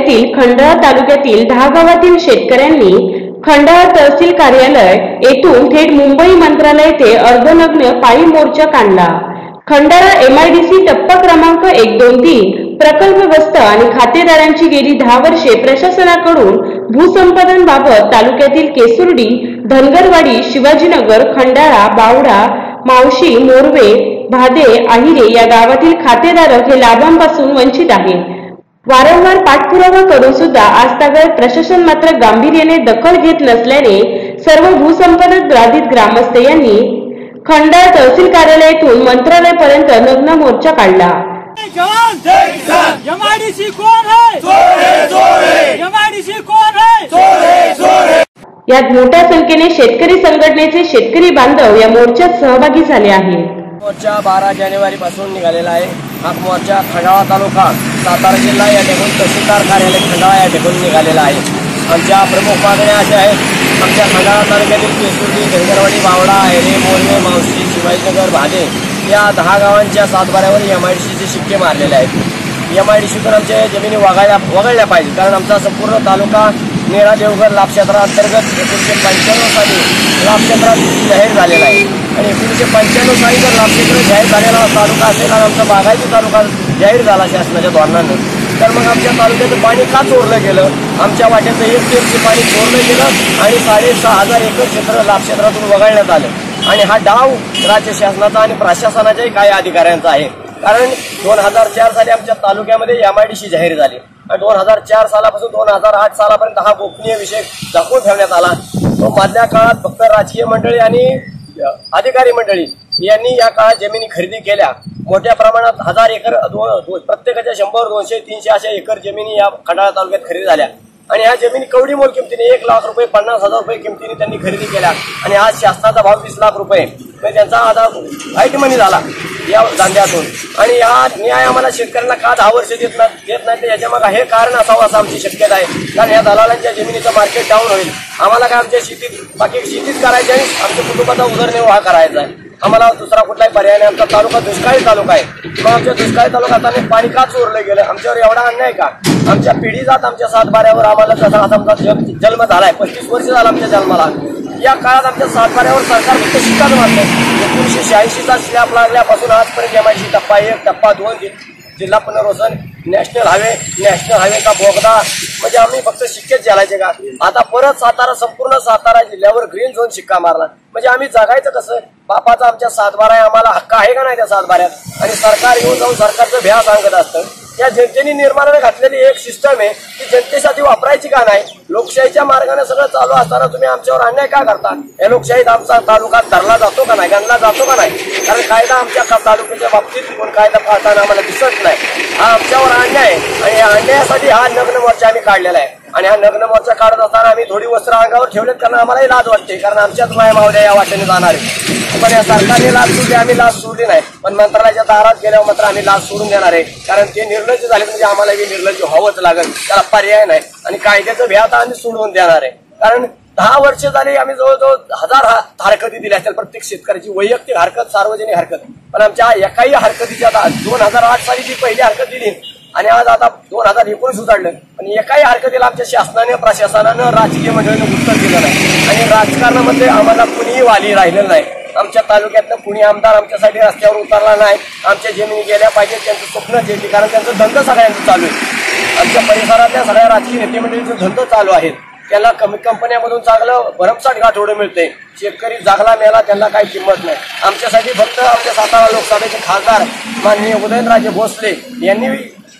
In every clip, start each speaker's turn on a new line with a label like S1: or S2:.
S1: जिल्ह्यातील खंडाळा तालुक्यातील दहा गावातील शेतकऱ्यांनी खंडाळा तहसील कार्यालय येथून थेट मुंबई मंत्रालय येथे अर्धनग्न पायी मोर्चा काढला. खंडाळा एमआयडीसी टप्पा क्रमांक एक दोन तीन प्रकल्पग्रस्त आणि खातेदारांची गेली दहा वर्षे प्रशासनाकडून भूसंपादन बाबत तालुक्यातील केसुर्डी धनगरवाडी शिवाजीनगर खंडाळा बावडा मावशी मोरवे भादे आहिरे या गावातील खातेधारक हे लाभांपासून वंचित आहेत. वारंवार पाठपुरावा करून सुद्धा आजतागत प्रशासन मात्र गांभीर्याने दखल घेत नसल्याने सर्व भूसंपादन बाधित ग्रामस्थ यांनी खंडाळा तहसील कार्यालयातून मंत्रालयापर्यंत नग्न मोर्चा काढला.
S2: है
S3: है! है
S2: है
S3: है है!
S1: यात मोठ्या संख्येने शेतकरी संघटनेचे शेतकरी बांधव या मोर्चात सहभागी झाले आहेत.
S4: मोर्चा बारा जानेवारी पासून निघालेला आहे. हा मोर्चा खंडाळा तालुका सातारा जिल्हा या ठिकाणी तहसीलदार कार्यालय खंडाळा या ठिकाणी निघालेला आहे. आमच्या प्रमुख मागण्या अशा आहेत आमच्या खंडाळा तालुक्यातील केसुर्डी धनगरवाडी बावडा हेरे मोरवे मावशी शिवाजीनगर भाले या दहा गावांच्या सातबाऱ्यावर एम आय डी सीचे शिक्के मारलेले आहेत. एम आय डी सीतून आमच्या जमिनी वगळल्या वगळल्या पाहिजे कारण आमचा संपूर्ण तालुका निळा देवघर लाभक्षेत्राअंतर्गत एकोणीसशे पंच्याण्णव साली लाभक्षेत्रात जाहीर झालेला आहे. आणि एकोणीसशे पंच्याण्णव साली जर लाभक्षेत्र जाहीर झालेला तालुका असेल आणि आमचा बागायती तालुका जाहीर झाला शासनाच्या धोरणानं. तर मग आमच्या तालुक्याचं पाणी का चोरलं गेलं? आमच्या वाट्याचं एक टीएमचे पाणी चोरलं गेलं आणि साडेसहा हजार एकर क्षेत्र लाभक्षेत्रातून वगळण्यात आलं. आणि हा डाव राज्य शासनाचा आणि प्रशासनाच्याही काही अधिकाऱ्यांचा आहे. कारण दोन हजार चार साली आमच्या तालुक्यामध्ये एम आय डी सी जाहीर झाली. आणि दोन हजार चार सालापासून दोन हजार आठ सालापर्यंत हा गोपनीय विषय दाखवून ठेवण्यात आला. तो मधल्या काळात फक्त राजकीय मंडळी आणि अधिकारी मंडळी यांनी या काळात जमिनी खरेदी केल्या. मोठ्या प्रमाणात हजार एकर प्रत्येकाच्या शंभर दोनशे तीनशे अशा एकर जमिनी या खंडाळा तालुक्यात खरेदी झाल्या. आणि ह्या जमिनी कवडी मोल किमतीने एक लाख रुपये पन्नास हजार रुपये किमतीने त्यांनी खरेदी केल्या. आणि आज शासनाचा भाव वीस लाख रुपये. म्हणजे त्यांचा आता वाईट मनी झाला. या धंद्यातून आणि हा न्याय आम्हाला शेतकऱ्यांना का दहा वर्ष देत नाही देत नाही तर याच्या मागे हे कारण असावं असं आमची शक्यता आहे. कारण या दलालांच्या जमिनीचं मार्केट डाऊन होईल. आम्हाला काय आमच्या शेतीत बाकी शेतीच करायची आहे आमच्या कुटुंबाचा उदरनिर्वाह करायचा आहे. आम्हाला दुसरा कुठलाही पर्याय नाही. आमचा तालुका दुष्काळी तालुका आहे. मग आमच्या दुष्काळी तालुका आणि पाणी का चोरलं गेलं? आमच्यावर एवढा अन्याय का? आमच्या पिढी जात आमच्या सातबाऱ्यावर आम्हाला जसा समजा जन्म झाला झालाय पस्तीस वर्ष झाला आमच्या जन्माला. या काळात आमच्या सातबाऱ्यावर सरकार फक्त शिकाच मारलं एकोणीसशे शहाऐंशीचा स्लॅब लागल्यापासून आजपर्यंत एमआयसी टप्पा एक टप्पा दोन जिल्हा पुनर्वसन नॅशनल हायवे नॅशनल हायवेचा बोगदा. म्हणजे आम्ही फक्त शिक्केच झालायचे का? आता परत सातारा संपूर्ण सातारा जिल्ह्यावर ग्रीन झोन शिक्का मारला. म्हणजे आम्ही जगायचं कसं? बापाचा आमच्या सातबारा आहे आम्हाला हक्क आहे का नाही त्या सातबाऱ्यात? आणि सरकार येऊन जाऊन सरकारचं भ्या सांगत असतं. या जनतेने निर्माणाने घातलेली एक सिस्टम आहे ती जनतेसाठी वापरायची का नाही? लोकशाहीच्या मार्गाने सगळं चालू असताना तुम्ही आमच्यावर अन्याय का करता? या लोकशाहीत आमचा तालुका धरला जातो का नाही? गणला जातो का नाही? कारण कायदा आमच्या तालुक्याच्या बाबतीत कोण कायदा पाहताना आम्हाला दिसत नाही. हा आमच्यावर अन्याय आहे आणि या अन्यायासाठी हा नग्न मोर्चा आम्ही काढलेला आहे. आणि हा नग्न मोर्चा काढत असताना आम्ही थोडी वस्त्र अंगावर ठेवलेत कारण आम्हालाही लाज वाटते कारण आमच्याच माया मावल्या या वाटेने जाणार आहे पण या सरकारने लाज सोडली आम्ही लाज सोडली नाही. पण मंत्रालयाच्या दारात गेल्यावर मात्र आम्ही लाज सोडून देणार आहे कारण ते निर्लज्ज झाले म्हणजे आम्हाला बी निर्लज्ज व्हावंच लागेल. त्याला पर्याय नाही आणि कायद्याचं भ्यात आम्ही सोडवून देणार आहे. कारण दहा वर्ष झाली आम्ही जवळजवळ हजार हा- हरकती दिल्या असतील प्रत्येक शेतकऱ्याची वैयक्तिक हरकत सार्वजनिक हरकत. पण आमच्या एकाही हरकतीची आता दोन हजार आठ साली जी पहिली हरकत दिली आणि आज आता दोन हजार एकोणीस उजाडलं. आणि एकाही हरकतीला आमच्या शासनाने प्रशासनानं राजकीय मंडळीनं उत्तर दिलं नाही. आणि राजकारणामध्ये आम्हाला कुणीही वाली राहिलेलं नाही. आमच्या तालुक्यातनं कुणी आमदार आमच्यासाठी रस्त्यावर उतरला नाही. आमच्या जमिनी गेल्या पाहिजे त्यांचं स्वप्न जे कारण त्यांचं धंदा सगळ्यांचं चालू आहे. आमच्या परिसरातल्या सगळ्या राजकीय नेते मंडळींचे धंदे चालू आहेत त्याला कमी कंपन्यामधून चांगलं भरमसाठ गाठोडं मिळते शेतकरी जागला मेला त्यांना काही किंमत नाही. आमच्यासाठी फक्त आमच्या सातारा लोकसभेचे खासदार माननीय उदयनराजे भोसले यांनी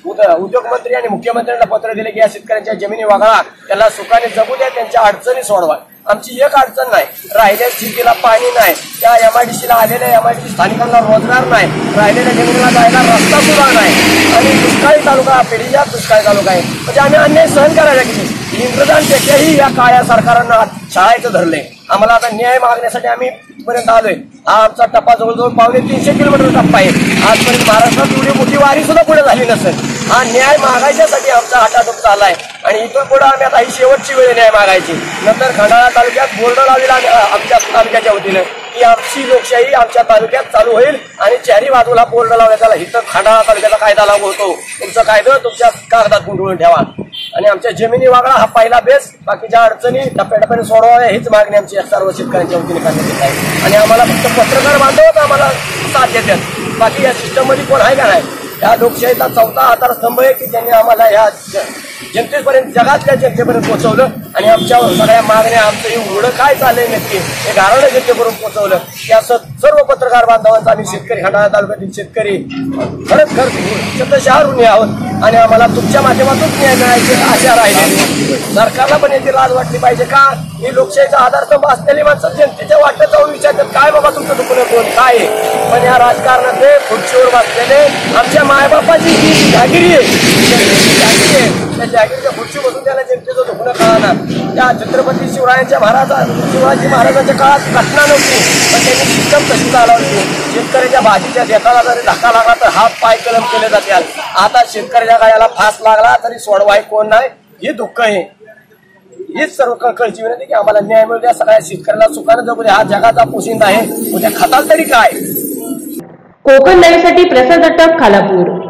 S4: उद- उद्योगमंत्री आणि मुख्यमंत्र्यांना पत्र दिले की या शेतकऱ्यांच्या जमिनी वागळा त्याला सुखाने जगू द्या त्यांच्या अडचणी सोडवा. आमची एक अडचण नाही राहिल्या शेतीला पाणी नाही त्या एमआयडीसीला आलेल्या एमआयडीसी स्थानिकांना रोजगार नाही राहिलेल्या जमिनीला जायला रस्ता सुद्धा नाही. आणि दुष्काळी तालुका पेढीया दुष्काळी तालुका आहे. म्हणजे आम्ही अन्याय सहन करायला किती इंग्रजांपेक्षाही या काळ्या सरकारांना शाळायचं धरलंय आम्हाला आता न्याय मागण्यासाठी आम्ही पर्यंत आलोय. हा आमचा टप्पा जवळजवळ पावणे तीनशे किलोमीटर टप्पा आहे. आजपर्यंत महाराष्ट्रात एवढी मोठी वारी सुद्धा पुढे झाली नसेल. हा न्याय मागायच्यासाठी आमचा हाटाटोप चाललाय. आणि इथून पुढे आम्ही आता ही शेवटची वेळ न्याय मागायची. नंतर खंडाळा तालुक्यात बोर्ड लावलेला आमच्या तालुक्याच्या वतीनं. ही आमची लोकशाही आमच्या तालुक्यात चालू होईल आणि चारी बाजूला बोर्ड लावला त्याला इथं खंडाळा तालुक्याचा कायदा लागू होतो. तुमचं कायदं तुमच्या कागदात गुंडळून ठेवा. आणि आमच्या जमिनी वागळा हा पहिला बेस. बाकीच्या अडचणी टप्प्याटप्प्याने सोडवाव्या हीच मागणी आमची सर्व शेतकऱ्यांच्या वतीने करण्यात येत आहे. आणि आम्हाला फक्त पत्रकार बांधवच आम्हाला साथ देतात. बाकी या सिस्टममध्ये कोण आहे का नाही? या लोकशाहीचा चौथा आधारस्तंभ आहे की त्यांनी आम्हाला या जनतेपर्यंत जगातल्या जनतेपर्यंत पोहोचवलं आणि आमच्या सगळ्या मागण्या आमचं हे उघडं काय चाललंय नक्की हे गारण जनतेपर्यंत पोहोचवलं. की असं सर्व पत्रकार बांधवांचा आम्ही शेतकरी खंडाळा तालुक्यातील शेतकरी खरंच खरं शतशहारून आहोत आणि आम्हाला तुमच्या माध्यमातून न्याय मिळायचे आशा राहिली. सरकारला पण याची लाज वाटली पाहिजे का? ही लोकशाहीचा आधारस्तंभ असलेली माणसं जनतेच्या वाटत जाऊन विचारतात काय बाबा तुमचं दुखणं कोण? काय पण या राजकारणात खुर्चीवर बसलेले आमच्या मायबापाची जी जागिरी आहे जागिरी आहे त्या जागिरीच्या खुर्ची बसून त्याला जनतेचं दुखणं कळणार. त्या छत्रपती शिवरायांच्या महाराजा शिवाजी महाराजांच्या काळात घटना नव्हती पण त्यांनी सिस्टम तशी चालवली? शेतकऱ्याच्या भाजीच्या देताला जरी धक्का लागला तर हात पाय कलम केले जाते आता शेतकऱ्याच्या गायाला फास लागला तरी सोडवाय कोण नाही? हे दुःख आहे. हीच सर्व कळची विनंती की आम्हाला न्याय मिळू द्या. सगळ्या शेतकऱ्याला सुखाने जगू द्या. हा जगाचा पोशिंदा आहे. उद्या खाताल तरी काय?
S1: कोकण लाईव्हसाठी प्रसाद अटक खालापूर.